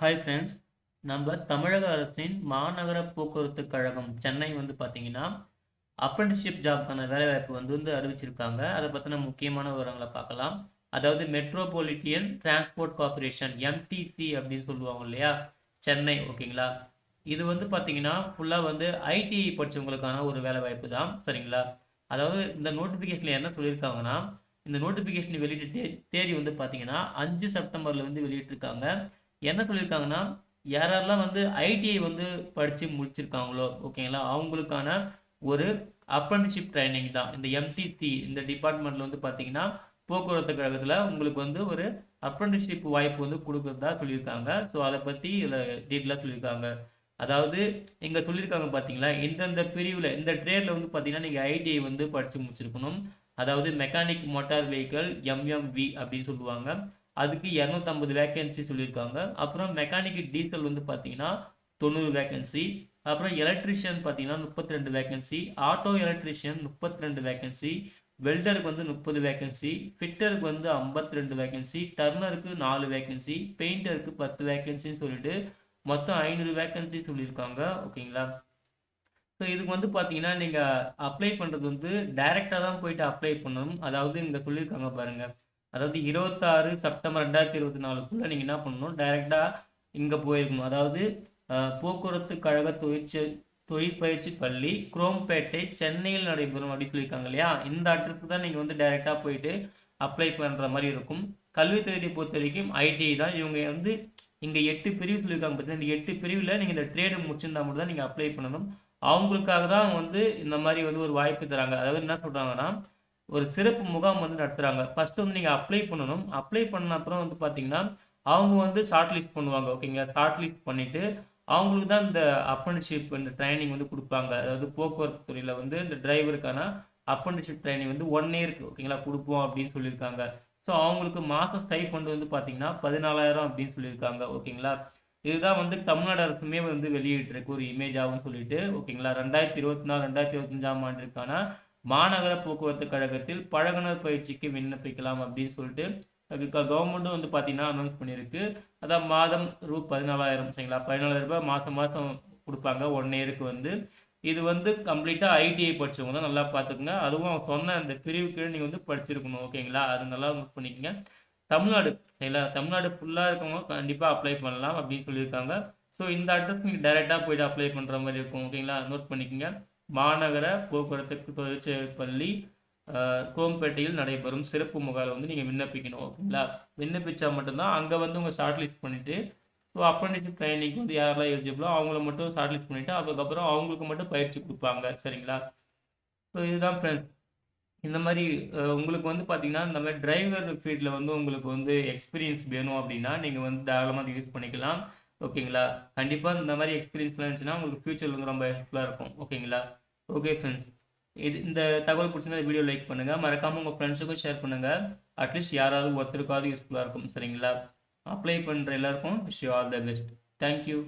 Hi friends நம்ம தமிழக அரசின் மாநகர போக்குவரத்து கழகம் சென்னை வந்து பார்த்தீங்கன்னா அப்ரண்டிஸ்ஷிப் ஜாப்க்கான வேலைவாய்ப்பு வந்து வந்து அறிவிச்சிருக்காங்க. அதை பற்றின முக்கியமான விவரங்களை பார்க்கலாம். அதாவது மெட்ரோபாலிட்டியன் டிரான்ஸ்போர்ட் கார்ப்பரேஷன் எம்டிசி அப்படின்னு சொல்லுவாங்க இல்லையா? சென்னை ஓகேங்களா? இது வந்து பார்த்தீங்கன்னா ஃபுல்லாக வந்து ஐடி படித்தவங்களுக்கான ஒரு வேலைவாய்ப்பு தான் சரிங்களா? அதாவது இந்த நோட்டிஃபிகேஷனில் என்ன சொல்லியிருக்காங்கன்னா இந்த நோட்டிஃபிகேஷன் வெளியிட்ட தேதி வந்து பார்த்தீங்கன்னா அஞ்சு செப்டம்பரில் வந்து வெளியிட்டிருக்காங்க. என்ன சொல்லியிருக்காங்கன்னா யாரெல்லாம் வந்து ஐடிஐ வந்து படித்து முடிச்சிருக்காங்களோ ஓகேங்களா அவங்களுக்கான ஒரு அப்ரண்டிஷிப் ட்ரைனிங் தான். இந்த எம்டிசி இந்த டிபார்ட்மெண்ட்டில் வந்து பார்த்தீங்கன்னா போக்குவரத்து கழகத்தில் உங்களுக்கு வந்து ஒரு அப்ரண்டிஷிப் வாய்ப்பு வந்து கொடுக்குறதா சொல்லியிருக்காங்க. ஸோ அதை பற்றி இதில் டீட்டெயிலாக சொல்லியிருக்காங்க. அதாவது இங்கே சொல்லியிருக்காங்க பார்த்தீங்களா இந்தந்த பிரிவில் இந்த ட்ரேடில் வந்து பார்த்தீங்கன்னா நீங்கள் ஐடிஐ வந்து படித்து முடிச்சிருக்கணும். அதாவது மெக்கானிக் மோட்டார் வெஹிக்கல் எம்எம்வி அப்படின்னு சொல்லுவாங்க. அதுக்கு இரநூத்தம்பது வேகன்சி சொல்லியிருக்காங்க. அப்புறம் மெக்கானிக்கு டீசல் வந்து பார்த்தீங்கன்னா தொண்ணூறு வேகன்சி அப்புறம் எலக்ட்ரிஷியன் பார்த்தீங்கன்னா முப்பத்தி ரெண்டு வேகன்சி ஆட்டோ எலக்ட்ரிஷியன் முப்பத்தி ரெண்டு வேகன்சி வெல்டருக்கு வந்து முப்பது வேகன்சி ஃபிட்டருக்கு வந்து ஐம்பத்தி ரெண்டு வேகன்சி டர்னருக்கு நாலு வேகன்சி பெயிண்டருக்கு பத்து வேகன்சின்னு சொல்லிட்டு மொத்தம் ஐநூறு வேகன்சி சொல்லியிருக்காங்க. ஓகேங்களா? ஸோ இதுக்கு வந்து பார்த்தீங்கன்னா நீங்கள் அப்ளை பண்ணுறது வந்து டைரெக்டாக தான் போயிட்டு அப்ளை பண்ணணும். அதாவது இங்கே சொல்லியிருக்காங்க பாருங்கள் அதாவது இருபத்தாறு செப்டம்பர் ரெண்டாயிரத்தி இருபத்தி நாலுக்குள்ளே நீங்கள் என்ன பண்ணணும்? டைரெக்டாக இங்கே போயிருக்கணும். அதாவது போக்குவரத்து கழக தொழிற்சி தொழிற்பயிற்சி பள்ளி குரோம்பேட்டை சென்னையில் நடைபெறும் அப்படின்னு சொல்லியிருக்காங்க இல்லையா? இந்த அட்ரஸ்க்கு தான் நீங்கள் வந்து டைரெக்டாக போயிட்டு அப்ளை பண்ணுற மாதிரி இருக்கும். கல்வி தகுதியை பொறுத்த வரைக்கும் ஐடிஐ தான். இவங்க வந்து இங்கே எட்டு பிரிவு சொல்லியிருக்காங்க பார்த்தீங்கன்னா இந்த எட்டு பிரிவில் நீங்கள் இந்த ட்ரேடு முடிச்சிருந்தா மட்டும் தான் நீங்கள் அப்ளை பண்ணணும். அவங்களுக்காக தான் வந்து இந்த மாதிரி வந்து ஒரு வாய்ப்பு தராங்க. அதாவது என்ன சொல்கிறாங்கன்னா ஒரு சிறப்பு முகாம் வந்து நடத்துகிறாங்க ஃபஸ்ட்டு வந்து நீங்கள் அப்ளை பண்ணணும். அப்ளை பண்ண அப்புறம் வந்து பார்த்தீங்கன்னா அவங்க வந்து ஷார்ட் லிஸ்ட் பண்ணுவாங்க. ஓகேங்களா ஷார்ட் லிஸ்ட் பண்ணிவிட்டு அவங்களுக்கு தான் இந்த அப்ரண்டிஷிப் இந்த ட்ரைனிங் வந்து கொடுப்பாங்க. அதாவது போக்குவரத்து துறையில் வந்து இந்த டிரைவருக்கான அப்ரண்டிஷிப் ட்ரைனிங் வந்து ஒன் இயருக்கு ஓகேங்களா கொடுப்போம் அப்படின்னு சொல்லியிருக்காங்க. ஸோ அவங்களுக்கு மாதம் ஸ்டைஃபண்ட் வந்து பார்த்தீங்கன்னா பதினாலாயிரம் அப்படின்னு சொல்லியிருக்காங்க. ஓகேங்களா இதுதான் வந்து தமிழ்நாடு அரசுமே வந்து வெளியிட்டிருக்கு ஒரு இமேஜாகவும் சொல்லிட்டு ஓகேங்களா ரெண்டாயிரத்தி இருபத்தி நாலு ரெண்டாயிரத்தி இருபத்தஞ்சாம் ஆண்டிற்கான மாநகர போக்குவரத்து கழகத்தில் பழகுனர் பயிற்சிக்கு விண்ணப்பிக்கலாம் அப்படின்னு சொல்லிட்டு அதுக்கு கவர்மெண்ட்டும் வந்து பார்த்தீங்கன்னா அனௌன்ஸ் பண்ணியிருக்கு. அதான் மாதம் ரூ பதினாலாயிரம் சரிங்களா? பதினாலாயிரம் ரூபாய் மாதம் மாதம் கொடுப்பாங்க ஒன் இயருக்கு வந்து. இது வந்து கம்ப்ளீட்டாக ஐடிஐ படிச்சவங்க தான் நல்லா பார்த்துக்குங்க அதுவும் அவங்க சொன்ன அந்த பிரிவுக்கு நீங்கள் வந்து படிச்சிருக்கணும் ஓகேங்களா? அது நல்லா நோட் பண்ணிக்கோங்க. தமிழ்நாடு சரிங்களா? தமிழ்நாடு ஃபுல்லாக இருக்கவங்க கண்டிப்பாக அப்ளை பண்ணலாம் அப்படின்னு சொல்லியிருக்காங்க. ஸோ இந்த அட்ரஸ் நீங்கள் டைரெக்டாக போயிட்டு அப்ளை பண்ணுற மாதிரி இருக்கும் ஓகேங்களா? நோட் பண்ணிக்கோங்க. மாநகர போக்குவரத்து தொழிற்சேவை பள்ளி கோம்பேட்டையில் நடைபெறும் சிறப்பு முகால் வந்து நீங்கள் விண்ணப்பிக்கணும் ஓகேங்களா? விண்ணப்பிச்சா மட்டும்தான் அங்கே வந்து உங்கள் ஷார்ட் லிஸ்ட் பண்ணிவிட்டு ஸோ அப்ரண்டிஷிப் ட்ரைனிங் வந்து யாரெல்லாம் எலிஜிபிளோ அவங்கள மட்டும் ஷார்ட் லிஸ்ட் பண்ணிவிட்டு அதுக்கப்புறம் அவங்களுக்கு மட்டும் பயிற்சி கொடுப்பாங்க சரிங்களா? ஸோ இதுதான் ஃப்ரெண்ட்ஸ் இந்த மாதிரி உங்களுக்கு வந்து பார்த்தீங்கன்னா இந்த மாதிரி டிரைவர் ஃபீல்டில் வந்து உங்களுக்கு வந்து எக்ஸ்பீரியன்ஸ் வேணும் அப்படின்னா நீங்கள் வந்து தாராளமாக அதை யூஸ் பண்ணிக்கலாம் ஓகேங்களா? கண்டிப்பாக இந்த மாதிரி எக்ஸ்பீரியன்ஸ்லாம் இருந்துச்சுன்னா உங்களுக்கு ஃப்யூச்சர் வந்து ரொம்ப ஹெல்ப்ஃபுல்லாக இருக்கும் ஓகேங்களா? ஓகே ஃப்ரெண்ட்ஸ் இது இந்த தகவல் பிடிச்சிருந்தா வீடியோ லைக் பண்ணுங்கள் மறக்காமல் உங்கள் ஃப்ரெண்ட்ஸுக்கும் ஷேர் பண்ணுங்கள் அட்லீஸ்ட் யாராவது ஒருத்தருக்காவது யூஸ்ஃபுல்லாக இருக்கும் சரிங்களா? அப்ளை பண்ணுற எல்லாருக்கும் wish all the best thank you